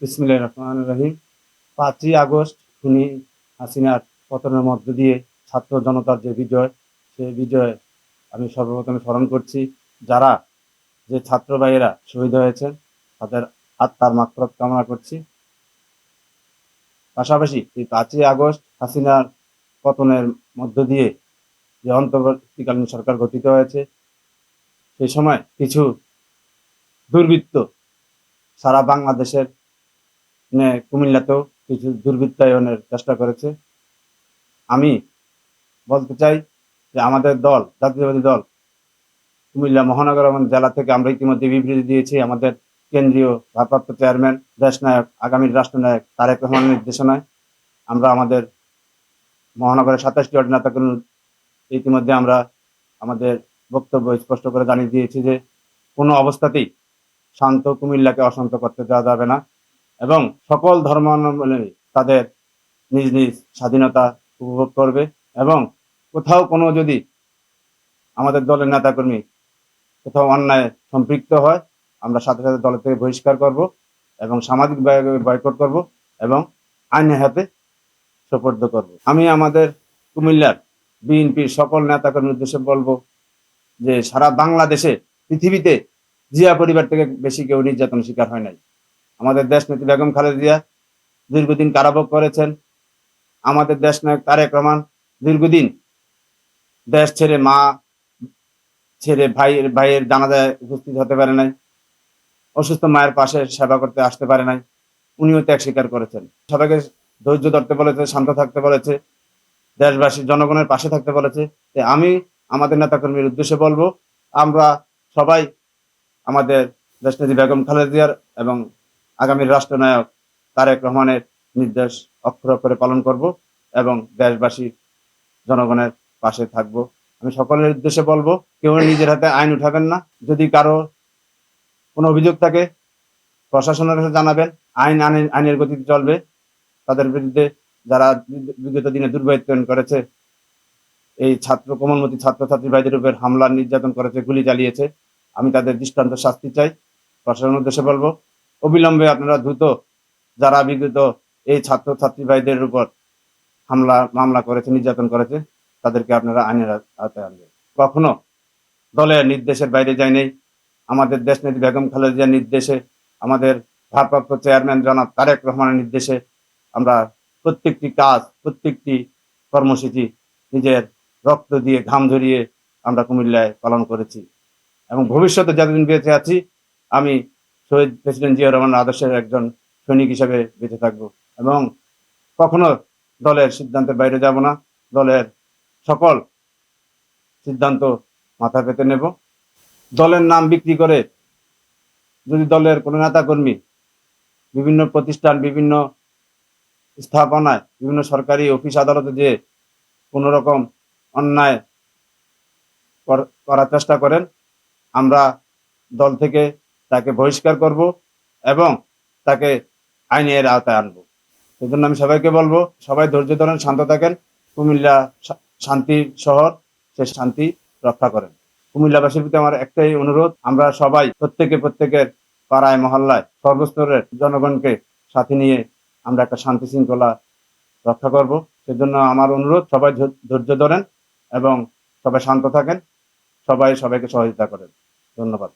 বিসমিল্লাহ রহমান রহিম। পাঁচই আগস্ট, খুনি হাসিনার পতনের মধ্য দিয়ে ছাত্র জনতার যে বিজয়, সেই বিজয়ে আমি সর্বপ্রথমে স্মরণ করছি, যারা যে ছাত্র ভাইয়েরা শহীদ হয়েছেন, তাদের আত্মার মাত্রাত কামনা করছি। পাশাপাশি এই পাঁচই আগস্ট হাসিনার পতনের মধ্য দিয়ে যে অন্তর্বর্তীকালীন সরকার গঠিত হয়েছে, সেই সময় কিছু দুর্বৃত্ত সারা বাংলাদেশের কুমিল্লাতেও কিছু দুর্বৃত্তায়নের চেষ্টা করেছে। আমি বলতে চাই যে আমাদের দল, জাতীয়বাদী দল, কুমিল্লা মহানগর এবং জেলা থেকে আমরা ইতিমধ্যে বিবৃতি দিয়েছি। আমাদের কেন্দ্রীয় ভারপ্রাপ্ত চেয়ারম্যান দেশনায়ক আগামীর রাষ্ট্রনায়ক তারেক রহমানের নির্দেশনায় আমরা আমাদের মহানগরের সাতাশটি অর্ডিনাতা ইতিমধ্যে আমরা আমাদের বক্তব্য স্পষ্ট করে জানিয়ে দিয়েছি যে কোনো অবস্থাতেই শান্ত কুমিল্লাকে অশান্ত করতে দেওয়া যাবে না। এবং সকল ধর্মাবলম্বী তাদের নিজ নিজ স্বাধীনতা উপভোগ করবে এবং কোথাও কোনো যদি আমাদের দলের নেতাকর্মী কোথাও অন্যায় সম্পৃক্ত হয়, আমরা সাথে সাথে দলের থেকে বহিষ্কার করব এবং সামাজিক বয়কট করব এবং আইনের হাতে সোপর্দ করব। আমি আমাদের কুমিল্লার বিএনপির সকল নেতাকর্মীর উদ্দেশ্যে বলব যে সারা বাংলাদেশে, পৃথিবীতে জিয়া পরিবার থেকে বেশি কেউ নির্যাতন শিকার হয় নাই। আমাদের দেশ নেত্রী বেগম খালেদা জিয়া দীর্ঘদিন কারাভোগ করেছেন। আমাদের দেশ নায়ক তারেক রহমান দীর্ঘদিন দেশ ছেড়ে মা, ছেড়ে ভাইয়ের ভাইয়ের জানাজায় উপস্থিত হতে পারে নাই, অসুস্থ মায়ের পাশে সেবা করতে আসতে পারে নাই, উনিও ত্যাগ স্বীকার করেছেন। সবাইকে ধৈর্য ধরতে বলেছে, শান্ত থাকতে বলেছে, দেশবাসী, জনগণের পাশে থাকতে বলেছে। আমি আমাদের নেতাকর্মীর উদ্দেশ্যে বলব, আমরা সবাই আমাদের দেশনেত্রী বেগম খালেদা জিয়ার এবং আগামীর রাষ্ট্রনায়ক তারেক রহমানের নির্দেশ অক্ষর অক্ষরে পালন করব এবং দেশবাসী, জনগণের পাশে থাকব। আমি সকলের উদ্দেশ্যে বলব, কেউ নিজের হাতে আইন উঠাবেন না। যদি কারও কোনো অভিযোগ থাকে, প্রশাসনের কাছে জানাবেন। আইন আইনের আইনের গতিতে চলবে। তাদের বিরুদ্ধে যারা বিগত দিনে দুর্বৃত্তায়ন করেছে, এই ছাত্র, কোমলমতি ছাত্রছাত্রী ভাইদের উপর হামলা নির্যাতন করেছে, গুলি চালিয়েছে, আমি তাদের দৃষ্টান্ত শাস্তি চাই। প্রশাসনের উদ্দেশ্যে বলব অবিলম্বে আপনারা দ্রুত যারা বিগত এই ছাত্রছাত্রী ভাইদের উপর হামলা, মামলা করেছে, নির্যাতন করেছে, তাদেরকে আপনারা আইনের আওতায় আনবেন। কখনো দলের নির্দেশের বাইরে যায় নেই। আমাদের দেশ নেত্রী বেগম খালেদা জিয়ার নির্দেশে, আমাদের ভারপ্রাপ্ত চেয়ারম্যান জনাব তারেক রহমানের নির্দেশে আমরা প্রত্যেকটি কাজ, প্রত্যেকটি কর্মসূচি নিজের রক্ত দিয়ে ঘাম ধরিয়ে আমরা কুমিল্লায় পালন করেছি। এবং ভবিষ্যতে যতদিন বেঁচে আছি, আমি শহীদ প্রেসিডেন্ট জিয়া রহমান আদর্শের একজন সৈনিক হিসেবে বেঁচে থাকব এবং কখনো দলের সিদ্ধান্তের বাইরে যাব না। দলের সকল সিদ্ধান্ত মাথা পেতে নেব। দলের নাম বিক্রি করে যদি দলের কোনো নেতাকর্মী বিভিন্ন প্রতিষ্ঠান, বিভিন্ন স্থাপনায়, বিভিন্ন সরকারি অফিস, আদালতে যে কোনো রকম অন্যায় কর- করার চেষ্টা করেন, আমরা দল থেকে তাকে বহিষ্কার করব এবং তাকে আইনের আওতায় আনব। সেজন্য আমি সবাইকে বলব, সবাই ধৈর্য ধরেন, শান্ত থাকেন। কুমিল্লা শান্তির শহর, সে শান্তি রক্ষা করেন। কুমিল্লাবাসীর প্রতি আমার একটাই অনুরোধ, আমরা সবাই প্রত্যেকে প্রত্যেকের পাড়ায়, মহল্লায়, সর্বস্তরের জনগণকে সাথে নিয়ে আমরা একটা শান্তি শৃঙ্খলা রক্ষা করব। সেজন্য আমার অনুরোধ, সবাই ধৈর্য ধরেন এবং সবাই শান্ত থাকেন। সবাই সবাইকে সহযোগিতা করেন। ধন্যবাদ।